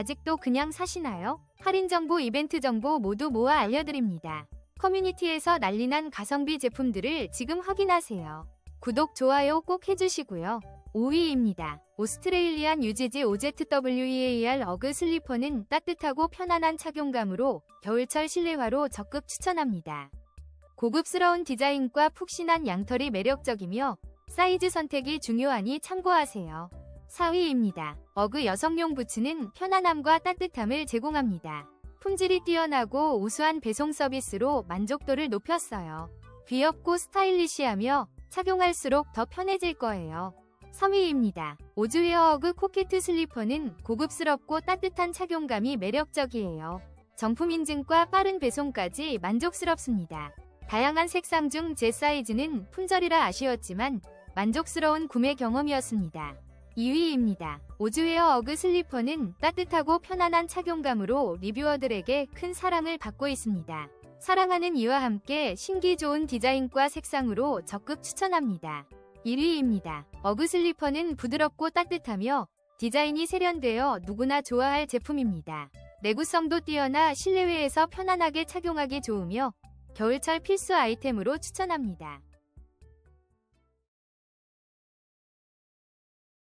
아직도 그냥 사시나요? 할인 정보, 이벤트 정보 모두 모아 알려드립니다. 커뮤니티에서 난리난 가성비 제품들을 지금 확인하세요. 구독, 좋아요 꼭 해주시고요. 5위입니다. 오스트레일리안 UGG OZWEAR 어그 슬리퍼는 따뜻하고 편안한 착용감으로 겨울철 실내화로 적극 추천합니다. 고급스러운 디자인과 푹신한 양털이 매력적이며 사이즈 선택이 중요하니 참고하세요. 4위입니다. 어그 여성용 부츠는 편안함과 따뜻함을 제공합니다. 품질이 뛰어나고 우수한 배송 서비스로 만족도를 높였어요. 귀엽고 스타일리시하며 착용할수록 더 편해질 거예요. 3위입니다. 오즈웨어 어그 코켓트 슬리퍼는 고급스럽고 따뜻한 착용감이 매력적이에요. 정품 인증과 빠른 배송까지 만족스럽습니다. 다양한 색상 중 제 사이즈는 품절이라 아쉬웠지만 만족스러운 구매 경험이었습니다. 2위입니다. 오즈웨어 어그 슬리퍼는 따뜻하고 편안한 착용감으로 리뷰어들에게 큰 사랑을 받고 있습니다. 사랑하는 이와 함께 신기 좋은 디자인과 색상으로 적극 추천합니다. 1위입니다. 어그 슬리퍼는 부드럽고 따뜻하며 디자인이 세련되어 누구나 좋아할 제품입니다. 내구성도 뛰어나 실내외에서 편안하게 착용하기 좋으며 겨울철 필수 아이템으로 추천합니다.